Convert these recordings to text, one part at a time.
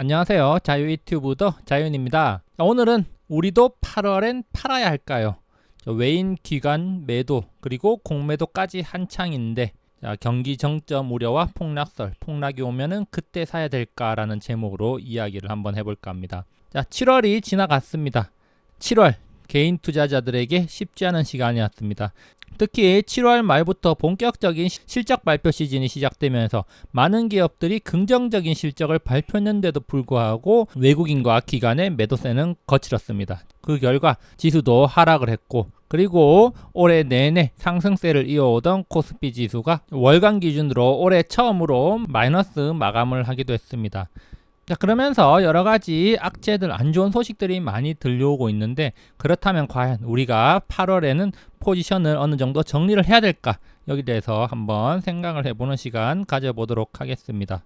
안녕하세요. 자유 유튜브더 자윤입니다. 자, 오늘은 우리도 8월엔 팔아야 할까요? 자, 외인 기관 매도 그리고 공매도까지 한창인데 자, 경기 정점 우려와 폭락설, 폭락이 오면은 그때 사야 될까라는 제목으로 이야기를 한번 해볼까 합니다. 자, 7월이 지나갔습니다. 7월 개인 투자자들에게 쉽지 않은 시간이었습니다. 특히 7월 말부터 본격적인 시- 실적 발표 시즌이 시작되면서 많은 기업들이 긍정적인 실적을 발표했는데도 불구하고 외국인과 기관의 매도세는 거칠었습니다. 그 결과 지수도 하락을 했고 그리고 올해 내내 상승세를 이어오던 코스피 지수가 월간 기준으로 올해 처음으로 마이너스 마감을 하기도 했습니다. 자, 그러면서 여러 가지 악재들, 안 좋은 소식들이 많이 들려오고 있는데 그렇다면 과연 우리가 8월에는 포지션을 어느 정도 정리를 해야 될까? 여기 대해서 한번 생각을 해보는 시간 가져보도록 하겠습니다.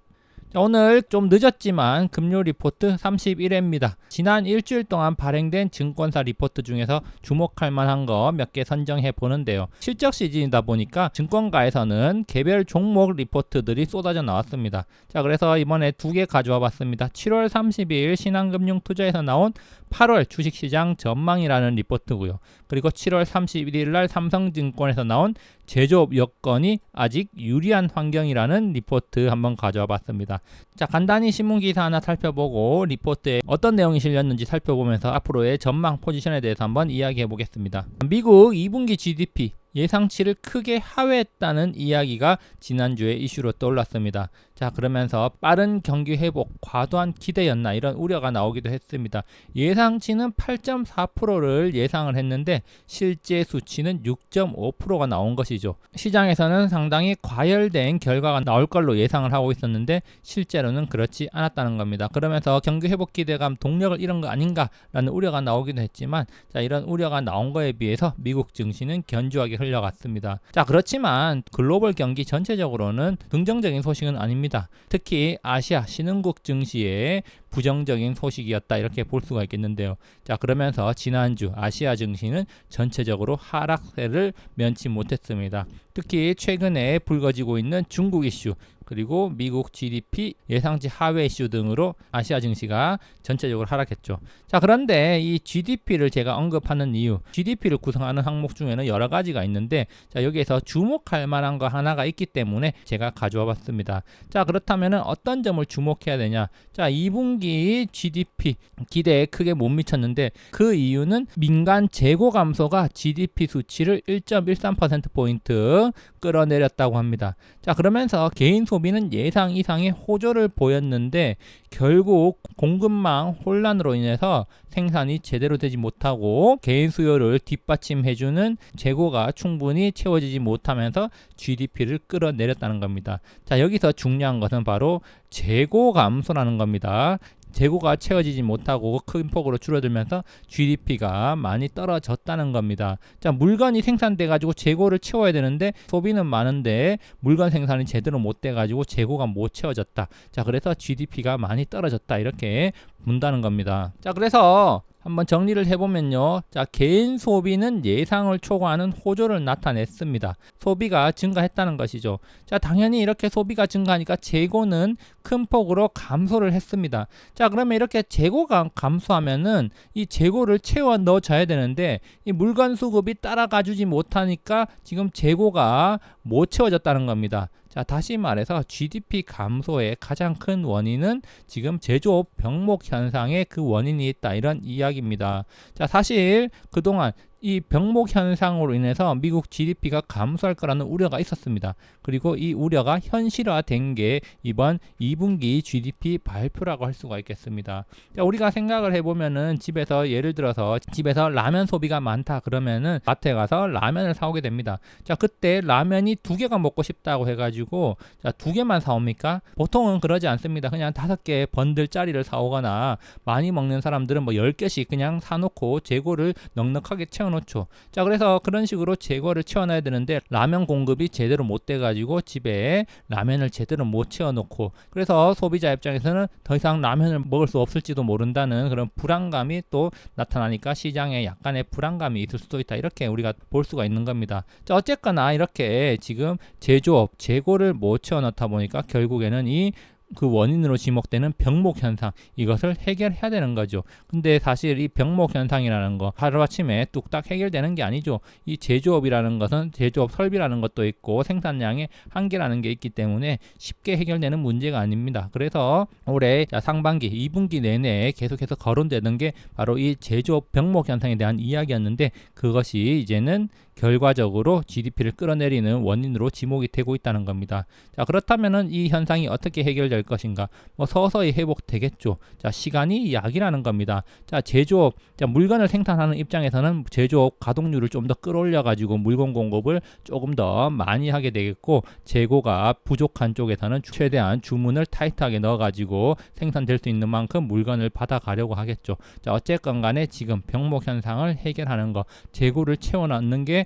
자, 오늘 좀 늦었지만 금요 리포트 31회입니다. 지난 일주일 동안 발행된 증권사 리포트 중에서 주목할 만한 거 몇 개 선정해 보는데요. 실적 시즌이다 보니까 증권가에서는 개별 종목 리포트들이 쏟아져 나왔습니다. 자, 그래서 이번에 두 개 가져와 봤습니다. 7월 30일 신한금융투자에서 나온 8월 주식시장 전망이라는 리포트고요. 그리고 7월 31일 날 삼성증권에서 나온 제조업 여건이 아직 유리한 환경이라는 리포트 한번 가져와 봤습니다. 자, 간단히 신문 기사 하나 살펴보고 리포트에 어떤 내용이 실렸는지 살펴보면서 앞으로의 전망 포지션에 대해서 한번 이야기해 보겠습니다. 미국 2분기 GDP 예상치를 크게 하회했다는 이야기가 지난주에 이슈로 떠올랐습니다. 자, 그러면서 빠른 경기 회복, 과도한 기대였나 이런 우려가 나오기도 했습니다. 예상치는 8.4%를 예상을 했는데 실제 수치는 6.5%가 나온 것이죠. 시장에서는 상당히 과열된 결과가 나올 걸로 예상을 하고 있었는데 실제로는 그렇지 않았다는 겁니다. 그러면서 경기 회복 기대감 동력을 잃은 거 아닌가라는 우려가 나오기도 했지만 자, 이런 우려가 나온 거에 비해서 미국 증시는 견조하게 흘러갔습니다. 자, 그렇지만 글로벌 경기 전체적으로는 긍정적인 소식은 아닙니다. 특히 아시아 신흥국 증시에 부정적인 소식이었다 이렇게 볼 수가 있겠는데요. 자 그러면서 지난주 아시아 증시는 전체적으로 하락세를 면치 못했습니다. 특히 최근에 불거지고 있는 중국 이슈 그리고 미국 GDP 예상치 하회 이슈 등으로 아시아 증시가 전체적으로 하락했죠. 자, 그런데 이 GDP를 제가 언급하는 이유, GDP를 구성하는 항목 중에는 여러 가지가 있는데, 자, 여기에서 주목할 만한 거 하나가 있기 때문에 제가 가져와 봤습니다. 자, 그렇다면 어떤 점을 주목해야 되냐? 자, 2분기 GDP 기대에 크게 못 미쳤는데, 그 이유는 민간 재고 감소가 GDP 수치를 1.13%포인트 끌어내렸다고 합니다. 자, 그러면서 개인 소비 는 예상 이상의 호조를 보였는데 결국 공급망 혼란으로 인해서 생산이 제대로 되지 못하고 개인 수요를 뒷받침해주는 재고가 충분히 채워지지 못하면서 GDP를 끌어내렸다는 겁니다. 자, 여기서 중요한 것은 바로 재고 감소라는 겁니다. 재고가 채워지지 못하고 큰 폭으로 줄어들면서 GDP가 많이 떨어졌다는 겁니다. 자, 물건이 생산돼 가지고 재고를 채워야 되는데 소비는 많은데 물건 생산이 제대로 못 돼 가지고 재고가 못 채워졌다. 자, 그래서 GDP가 많이 떨어졌다. 이렇게 본다는 겁니다. 자, 그래서 한번 정리를 해보면요. 자, 개인 소비는 예상을 초과하는 호조를 나타냈습니다. 소비가 증가했다는 것이죠. 자, 당연히 이렇게 소비가 증가하니까 재고는 큰 폭으로 감소를 했습니다. 자, 그러면 이렇게 재고가 감소하면은 이 재고를 채워 넣어줘야 되는데 이 물건 수급이 따라가 주지 못하니까 지금 재고가 못 채워졌다는 겁니다. 자, 다시 말해서 GDP 감소의 가장 큰 원인은 지금 제조업 병목 현상의 그 원인이 있다. 이런 이야기입니다. 자, 사실 그동안 이 병목 현상으로 인해서 미국 GDP가 감소할 거라는 우려가 있었습니다. 그리고 이 우려가 현실화된 게 이번 2분기 GDP 발표라고 할 수가 있겠습니다. 자, 우리가 생각을 해보면은 집에서 예를 들어서 집에서 라면 소비가 많다 그러면은 마트에 가서 라면을 사오게 됩니다. 자, 그때 라면이 두 개가 먹고 싶다고 해가지고 자, 두 개만 사옵니까? 보통은 그러지 않습니다. 그냥 다섯 개 번들짜리를 사오거나 많이 먹는 사람들은 뭐 10개씩 그냥 사놓고 재고를 넉넉하게 채워 채워놓죠. 자, 그래서 그런 식으로 재고를 채워놔야 되는데 라면 공급이 제대로 못 돼가지고 집에 라면을 제대로 못 채워놓고 그래서 소비자 입장에서는 더 이상 라면을 먹을 수 없을지도 모른다는 그런 불안감이 또 나타나니까 시장에 약간의 불안감이 있을 수도 있다. 이렇게 우리가 볼 수가 있는 겁니다. 자, 어쨌거나 이렇게 지금 제조업, 재고를 못 채워넣다 보니까 결국에는 이 그 원인으로 지목되는 병목 현상 이것을 해결해야 되는 거죠. 근데 사실 이 병목 현상이라는 거 하루아침에 뚝딱 해결되는 게 아니죠. 이 제조업이라는 것은 제조업 설비라는 것도 있고 생산량의 한계라는 게 있기 때문에 쉽게 해결되는 문제가 아닙니다. 그래서 올해 상반기 2분기 내내 계속해서 거론되는 게 바로 이 제조업 병목 현상에 대한 이야기였는데 그것이 이제는 결과적으로 GDP를 끌어내리는 원인으로 지목이 되고 있다는 겁니다. 자, 그렇다면은 이 현상이 어떻게 해결될 것인가? 뭐 서서히 회복되겠죠. 자, 시간이 약이라는 겁니다. 자, 제조업, 자, 물건을 생산하는 입장에서는 제조업 가동률을 좀 더 끌어올려 가지고 물건 공급을 조금 더 많이 하게 되겠고 재고가 부족한 쪽에서는 최대한 주문을 타이트하게 넣어 가지고 생산될 수 있는 만큼 물건을 받아 가려고 하겠죠. 자, 어쨌건 간에 지금 병목 현상을 해결하는 거, 재고를 채워 넣는 게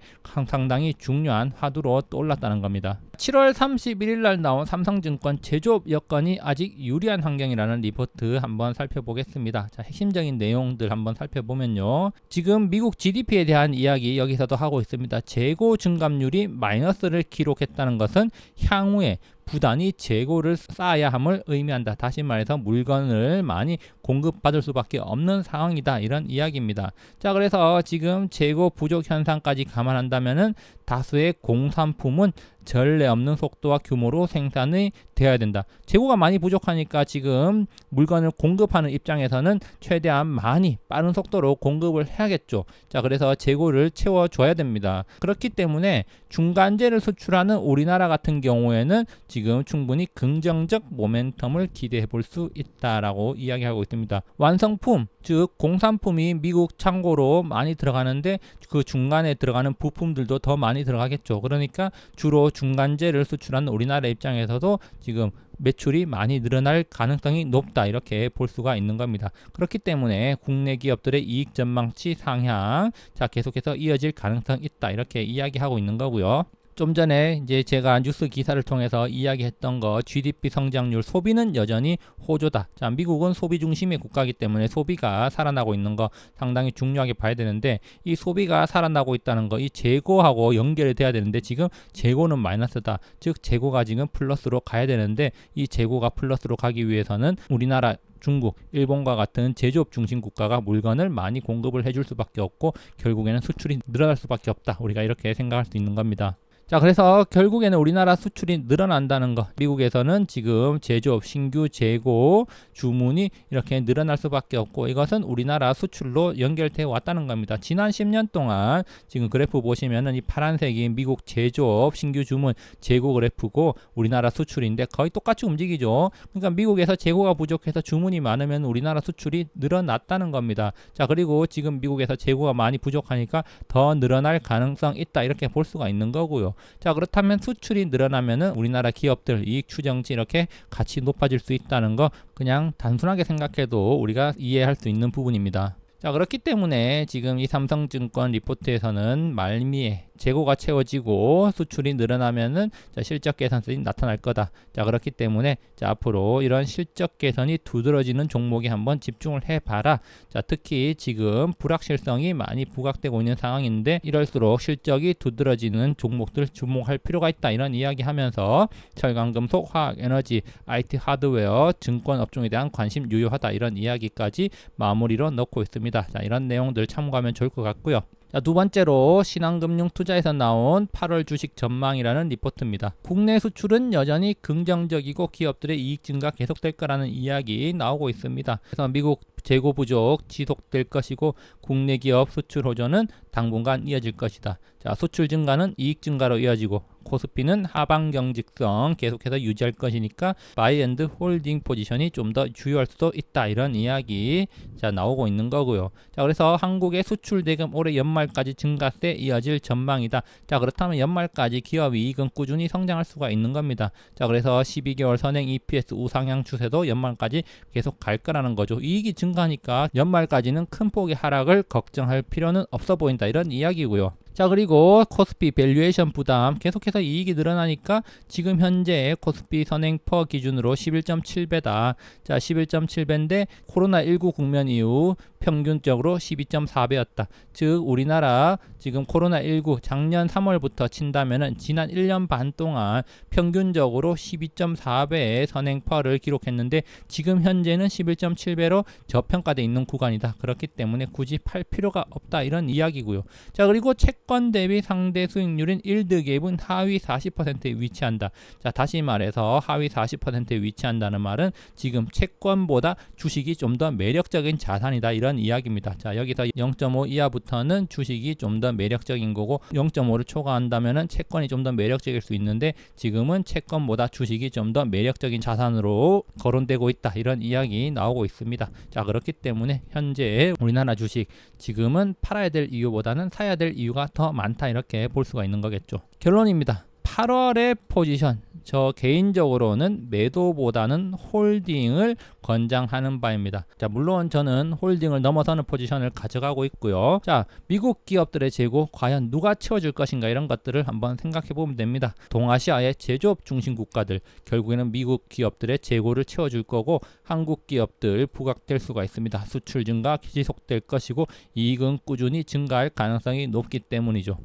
상당히 중요한 화두로 떠올랐다는 겁니다. 7월 31일 날 나온 삼성증권 제조업 여건이 아직 유리한 환경이라는 리포트 한번 살펴보겠습니다. 자, 핵심적인 내용들 한번 살펴보면요. 지금 미국 GDP에 대한 이야기 여기서도 하고 있습니다. 재고 증감률이 마이너스를 기록했다는 것은 향후에 부단히 재고를 쌓아야 함을 의미한다. 다시 말해서 물건을 많이 공급받을 수밖에 없는 상황이다. 이런 이야기입니다. 자, 그래서 지금 재고 부족 현상까지 감안한다면은 다수의 공산품은 전례 없는 속도와 규모로 생산이 되어야 된다. 재고가 많이 부족하니까 지금 물건을 공급하는 입장에서는 최대한 많이 빠른 속도로 공급을 해야겠죠. 자, 그래서 재고를 채워줘야 됩니다. 그렇기 때문에 중간재를 수출하는 우리나라 같은 경우에는 지금 충분히 긍정적 모멘텀을 기대해 볼 수 있다라고 이야기하고 있습니다. 완성품, 즉 공산품이 미국 창고로 많이 들어가는데 그 중간에 들어가는 부품들도 더 많이 들어가겠죠. 그러니까 주로 중간재를 수출하는 우리나라 입장에서도 지금 매출이 많이 늘어날 가능성이 높다 이렇게 볼 수가 있는 겁니다. 그렇기 때문에 국내 기업들의 이익 전망치 상향 자 계속해서 이어질 가능성 있다 이렇게 이야기하고 있는 거고요. 좀 전에 이제 제가 뉴스 기사를 통해서 이야기했던 거 GDP 성장률 소비는 여전히 호조다. 자, 미국은 소비 중심의 국가이기 때문에 소비가 살아나고 있는 거 상당히 중요하게 봐야 되는데 이 소비가 살아나고 있다는 거 이 재고하고 연결이 돼야 되는데 지금 재고는 마이너스다. 즉 재고가 지금 플러스로 가야 되는데 이 재고가 플러스로 가기 위해서는 우리나라 중국, 일본과 같은 제조업 중심 국가가 물건을 많이 공급을 해줄 수밖에 없고 결국에는 수출이 늘어날 수밖에 없다. 우리가 이렇게 생각할 수 있는 겁니다. 자, 그래서 결국에는 우리나라 수출이 늘어난다는 거. 미국에서는 지금 제조업, 신규 재고, 주문이 이렇게 늘어날 수밖에 없고 이것은 우리나라 수출로 연결되어 왔다는 겁니다. 지난 10년 동안 지금 그래프 보시면은 이 파란색이 미국 제조업, 신규 주문, 재고 그래프고 우리나라 수출인데 거의 똑같이 움직이죠. 그러니까 미국에서 재고가 부족해서 주문이 많으면 우리나라 수출이 늘어났다는 겁니다. 자, 그리고 지금 미국에서 재고가 많이 부족하니까 더 늘어날 가능성 있다. 이렇게 볼 수가 있는 거고요. 자 그렇다면 수출이 늘어나면은 우리나라 기업들 이익 추정치 이렇게 같이 높아질 수 있다는 거 그냥 단순하게 생각해도 우리가 이해할 수 있는 부분입니다. 자 그렇기 때문에 지금 이 삼성증권 리포트에서는 말미에 재고가 채워지고 수출이 늘어나면은 자, 실적 개선이 나타날 거다. 자 그렇기 때문에 자, 앞으로 이런 실적 개선이 두드러지는 종목에 한번 집중을 해봐라. 자 특히 지금 불확실성이 많이 부각되고 있는 상황인데 이럴수록 실적이 두드러지는 종목들 주목할 필요가 있다. 이런 이야기하면서 철강금속, 화학에너지, IT 하드웨어, 증권 업종에 대한 관심 유효하다. 이런 이야기까지 마무리로 넣고 있습니다. 자 이런 내용들 참고하면 좋을 것 같고요. 자, 두 번째로 신한금융 투자에서 나온 8월 주식 전망이라는 리포트입니다. 국내 수출은 여전히 긍정적이고 기업들의 이익 증가 계속될 거라는 이야기 나오고 있습니다. 그래서 미국 재고 부족 지속될 것이고 국내 기업 수출 호조는 당분간 이어질 것이다. 자, 수출 증가는 이익 증가로 이어지고 코스피는 하방 경직성 계속해서 유지할 것이니까 바이엔드 홀딩 포지션이 좀 더 주요할 수도 있다 이런 이야기 자 나오고 있는 거고요. 자 그래서 한국의 수출 대금 올해 연말까지 증가세 이어질 전망이다. 자 그렇다면 연말까지 기업 이익은 꾸준히 성장할 수가 있는 겁니다. 자 그래서 12개월 선행 EPS 우상향 추세도 연말까지 계속 갈 거라는 거죠. 이익이 증가 하니까 연말까지는 큰 폭의 하락을 걱정할 필요는 없어 보인다 이런 이야기고요. 자 그리고 코스피 밸류에이션 부담 계속해서 이익이 늘어나니까 지금 현재 코스피 선행 퍼 기준으로 11.7배다. 자 11.7배인데 코로나19 국면 이후 평균적으로 12.4배였다. 즉 우리나라 지금 코로나19 작년 3월부터 친다면은 지난 1년 반 동안 평균적으로 12.4배의 선행퍼를 기록했는데 지금 현재는 11.7배로 저평가돼 있는 구간이다. 그렇기 때문에 굳이 팔 필요가 없다. 이런 이야기고요. 자 그리고 채권 대비 상대 수익률인 1드 갭은 하위 40%에 위치한다. 자 다시 말해서 하위 40%에 위치한다는 말은 지금 채권보다 주식이 좀 더 매력적인 자산이다. 이런 이야기입니다. 자 여기서 0.5 이하부터는 주식이 좀 더 매력적인 거고 0.5를 초과한다면은 채권이 좀 더 매력적일 수 있는데 지금은 채권보다 주식이 좀 더 매력적인 자산으로 거론되고 있다. 이런 이야기 나오고 있습니다. 자 그렇기 때문에 현재 우리나라 주식 지금은 팔아야 될 이유보다는 사야 될 이유가 더 많다 이렇게 볼 수가 있는 거겠죠. 결론입니다. 8월의 포지션 저 개인적으로는 매도보다는 홀딩을 권장하는 바입니다. 자, 물론 저는 홀딩을 넘어서는 포지션을 가져가고 있고요. 자, 미국 기업들의 재고 과연 누가 채워줄 것인가 이런 것들을 한번 생각해 보면 됩니다. 동아시아의 제조업 중심 국가들 결국에는 미국 기업들의 재고를 채워줄 거고 한국 기업들 부각될 수가 있습니다. 수출 증가 지속될 것이고 이익은 꾸준히 증가할 가능성이 높기 때문이죠.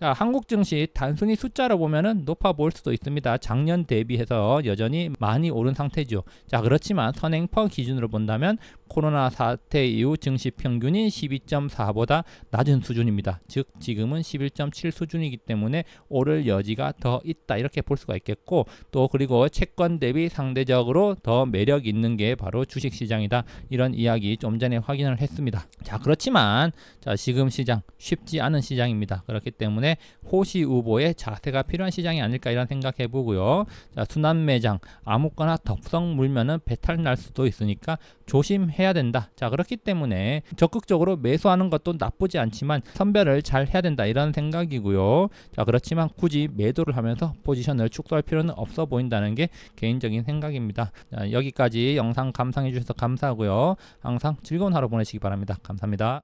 자, 한국 증시 단순히 숫자로 보면은 높아 보일 수도 있습니다. 작년 대비해서 여전히 많이 오른 상태죠. 자, 그렇지만 선행퍼 기준으로 본다면 코로나 사태 이후 증시 평균인 12.4보다 낮은 수준입니다. 즉 지금은 11.7 수준이기 때문에 오를 여지가 더 있다 이렇게 볼 수가 있겠고 또 그리고 채권 대비 상대적으로 더 매력 있는 게 바로 주식 시장이다 이런 이야기 좀 전에 확인을 했습니다. 자 그렇지만 자 지금 시장 쉽지 않은 시장입니다. 그렇기 때문에 호시 우보의 자세가 필요한 시장이 아닐까 이런 생각해 보고요. 자 순환 매장 아무거나 덕성 물면은 배탈 날 수도 있으니까 조심 해야 된다. 자 그렇기 때문에 적극적으로 매수하는 것도 나쁘지 않지만 선별을 잘 해야 된다 이런 생각이고요. 자 그렇지만 굳이 매도를 하면서 포지션을 축소할 필요는 없어 보인다는 게 개인적인 생각입니다. 자, 여기까지 영상 감상해 주셔서 감사하고요. 항상 즐거운 하루 보내시기 바랍니다. 감사합니다.